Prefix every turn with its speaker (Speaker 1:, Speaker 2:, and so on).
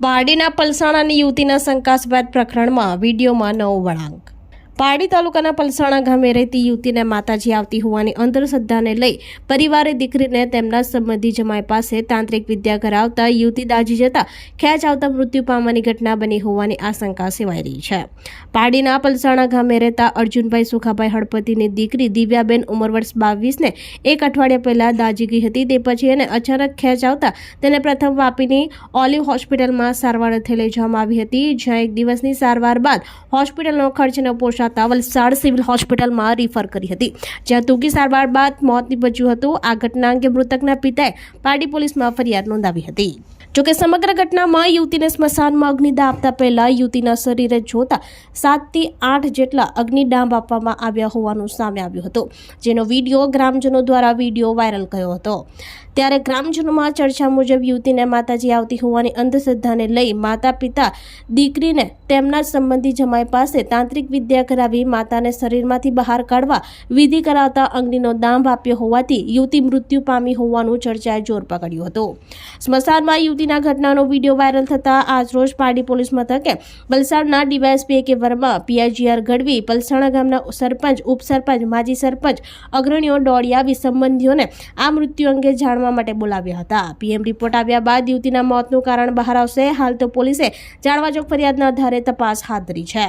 Speaker 1: પારડીના પલસાણાની યુવતીના શંકાસ્પદ પ્રકરણમાં વિડીયોમાં નવો વળાંક. પારડી તાલુકાના પલસાણા ગામે રહેતી યુવતીને માતાજી આવતી હોવાની અંધશ્રદ્ધાને લઈ પરિવારે દીકરીને તેમના સંબંધી જમાઈ પાસે તાંત્રિક વિદ્યા કરાવતા યુવતી દાજી જતા ખેંચ આવતા મૃત્યુ પામવાની ઘટના બની હોવાની આશંકા સેવાઈ રહી છે. પારડીના પલસાણા ગામે રહેતા અર્જુનભાઈ સુખાભાઈ હળપતિની દીકરી દિવ્યાબેન ઉંમર વર્ષ બાવીસને એક અઠવાડિયા પહેલા દાજી ગઈ હતી. તે પછી એને અચાનક ખેંચ આવતા તેને પ્રથમ વાપીની ઓલિવ હોસ્પિટલમાં સારવાર અર્થે લઈ જવામાં આવી હતી. જ્યાં એક દિવસની સારવાર બાદ હોસ્પિટલનો ખર્ચ ન પોષાતા વલસાડ સિવિલ હોસ્પિટલમાં રિફર કરી હતી. જ્યાં ટૂંકી સારવાર બાદ મોત નિપજ્યું હતું. આ ઘટના અંગે મૃતકના પિતાએ પારડી પોલીસમાં ફરિયાદ નોંધાવી હતી. જોકે સમગ્ર ઘટનામાં યુવતીને સ્મશાનમાં અગ્નિદાહ આપતા પહેલા યુવતીના શરીરે જોતા સાતથી આઠ જેટલા અગ્નિડાંબ આપવામાં આવ્યા હોવાનું સામે આવ્યું હતું, જેનો વીડિયો ગ્રામજનો દ્વારા વીડિયો વાયરલ થયો હતો. ત્યારે ગ્રામજનોમાં ચર્ચા મુજબ યુવતીને માતાજી આવતી હોવાની અંધશ્રદ્ધાને લઈ માતા પિતા દીકરીને તેમના સંબંધી જમાઈ પાસે તાંત્રિક વિદ્યા કરાવી માતાને શરીરમાંથી બહાર કાઢવા, વિધિ કરાવતા અગ્નિનો દાંભ આપ્યો હોવાથી યુવતી મૃત્યુ પામી હોવાનું ચર્ચાએ જોર પકડ્યું હતું. સ્મશાનમાં યુવતીના ઘટનાનો વીડિયો વાયરલ થતા આજરોજ પારડી પોલીસ મથકે વલસાડના ડીવાયએસપી કે વર્મા પીઆઈજીઆર ગઢવી, પલસાણા ગામના સરપંચ, ઉપસરપંચ, માજી સરપંચ, અગ્રણીઓ દોડી આવી સંબંધીઓને આ મૃત્યુ અંગે જાણવા માટે બોલાવ્યા હતા. પીએમ રિપોર્ટ આવ્યા બાદ યુવતીના મોતનું કારણ બહાર આવશે. હાલ તો પોલીસે જાણવા જોગ ફરિયાદના આધારે તપાસ હાથ ધરી છે.